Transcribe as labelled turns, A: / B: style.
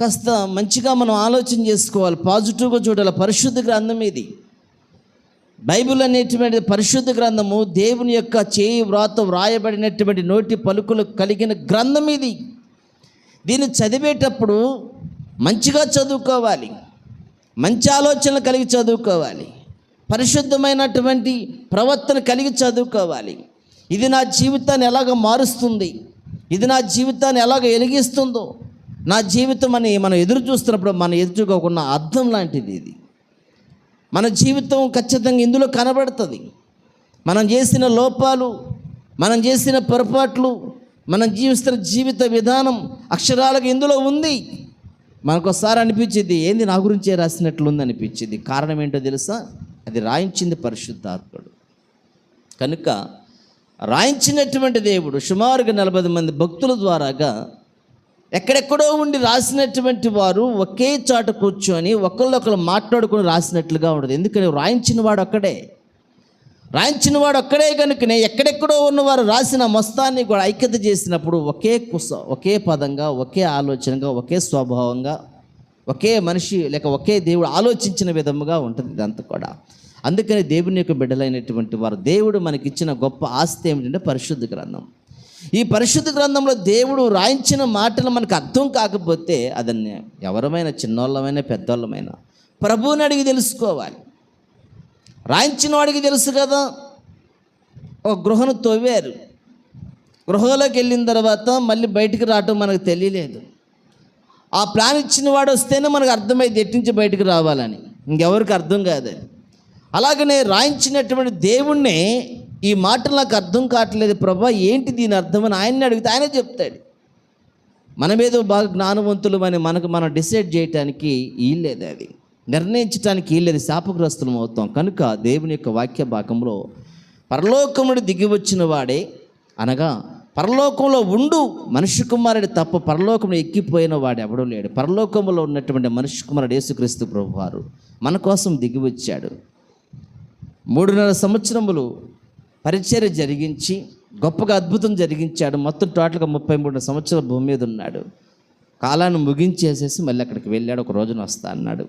A: కాస్త మంచిగా మనం ఆలోచన చేసుకోవాలి. పాజిటివ్గా చూడాలి. పరిశుద్ధ గ్రంథం ఇది. బైబిల్ అనేటువంటి పరిశుద్ధ గ్రంథము దేవుని యొక్క చేయి వ్రాత వ్రాయబడినటువంటి నోటి పలుకులు కలిగిన గ్రంథం ఇది. దీన్ని చదివేటప్పుడు మంచిగా చదువుకోవాలి. మంచి ఆలోచనలు కలిగి చదువుకోవాలి. పరిశుద్ధమైనటువంటి ప్రవర్తన కలిగి చదువుకోవాలి. ఇది నా జీవితాన్ని ఎలాగ మారుస్తుంది? ఇది నా జీవితాన్ని ఎలాగ వెలిగిస్తుందో నా జీవితం అని మనం ఎదురు చూస్తున్నప్పుడు మన ఎదురుకోకుండా అర్థం లాంటిది ఇది. మన జీవితం ఖచ్చితంగా ఇందులో కనబడుతుంది. మనం చేసిన లోపాలు మనం చేసిన పొరపాట్లు మనం జీవిస్తున్న జీవిత విధానం అక్షరాలకు ఇందులో ఉంది. మనకోసారి అనిపించింది ఏంది నా గురించే రాసినట్లు ఉంది అనిపించింది. కారణం ఏంటో తెలుసా? అది రాయించింది పరిశుద్ధాత్ముడు. కనుక రాయించినటువంటి దేవుడు సుమారుగా నలభై మంది భక్తుల ద్వారాగా ఎక్కడెక్కడో ఉండి రాసినటువంటి వారు ఒకే చాట కూర్చొని ఒకళ్ళొకరు మాట్లాడుకొని రాసినట్లుగా ఉండదు. ఎందుకని? రాయించిన వాడు ఒక్కడే. రాయించిన వాడు ఒక్కడే కనుకనే ఎక్కడెక్కడో ఉన్నవారు రాసిన మొత్తాన్ని కూడా ఐక్యత చేసినప్పుడు ఒకే కుస ఒకే పదంగా ఒకే ఆలోచనగా ఒకే స్వభావంగా ఒకే మనిషి లేక ఒకే దేవుడు ఆలోచించిన విధముగా ఉంటుంది ఇదంతా కూడా. అందుకని దేవుని యొక్క బిడ్డలైనటువంటి వారు దేవుడు మనకిచ్చిన గొప్ప ఆస్తి ఏమిటంటే పరిశుద్ధ గ్రంథం. ఈ పరిశుద్ధ గ్రంథంలో దేవుడు రాయించిన మాటలు మనకు అర్థం కాకపోతే అదన్ని ఎవరమైనా చిన్నోళ్ళమైనా పెద్దోళ్ళమైనా ప్రభువుని అడిగి తెలుసుకోవాలి. రాయించిన వాడికి తెలుసు కదా ఒక గృహను తవ్వారు. గృహలోకి వెళ్ళిన తర్వాత మళ్ళీ బయటికి రావటం మనకు తెలియలేదు. ఆ ప్లాన్ ఇచ్చిన వాడు వస్తేనే మనకు అర్థమైంది ఎట్టించి బయటికి రావాలని. ఇంకెవరికి అర్థం కాదని. అలాగనే రాయించినటువంటి దేవుణ్ణి ఈ మాట నాకు అర్థం కావట్లేదు ప్రభా ఏంటి దీని అర్థమని ఆయన్ని అడిగితే ఆయనే చెప్తాడు. మనమేదో బాగా జ్ఞానవంతులు అని మనకు మనం డిసైడ్ చేయటానికి వీల్లేదు అది. నిర్ణయించడానికి వీల్లేదు శాపగ్రస్తులం అవుతాం. కనుక దేవుని యొక్క వాక్య భాగంలో పరలోకముడు దిగి వచ్చిన వాడే అనగా పరలోకంలో ఉండు మనుష్య కుమారుడు తప్ప పరలోకంలో ఎక్కిపోయిన వాడు ఎవడూ లేడు. పరలోకంలో ఉన్నటువంటి మనుష్య కుమారుడు యేసుక్రీస్తు ప్రభువారు మన కోసం దిగి వచ్చాడు. మూడున్నర సంవత్సరములు పరిచర్య జరిగించి గొప్పగా అద్భుతం జరిగించాడు. మొత్తం టోటల్గా ముప్పై మూడు సంవత్సరాల భూమి మీద ఉన్నాడు. కాలాన్ని ముగించేసేసి మళ్ళీ అక్కడికి వెళ్ళాడు. ఒక రోజున వస్తా అన్నాడు.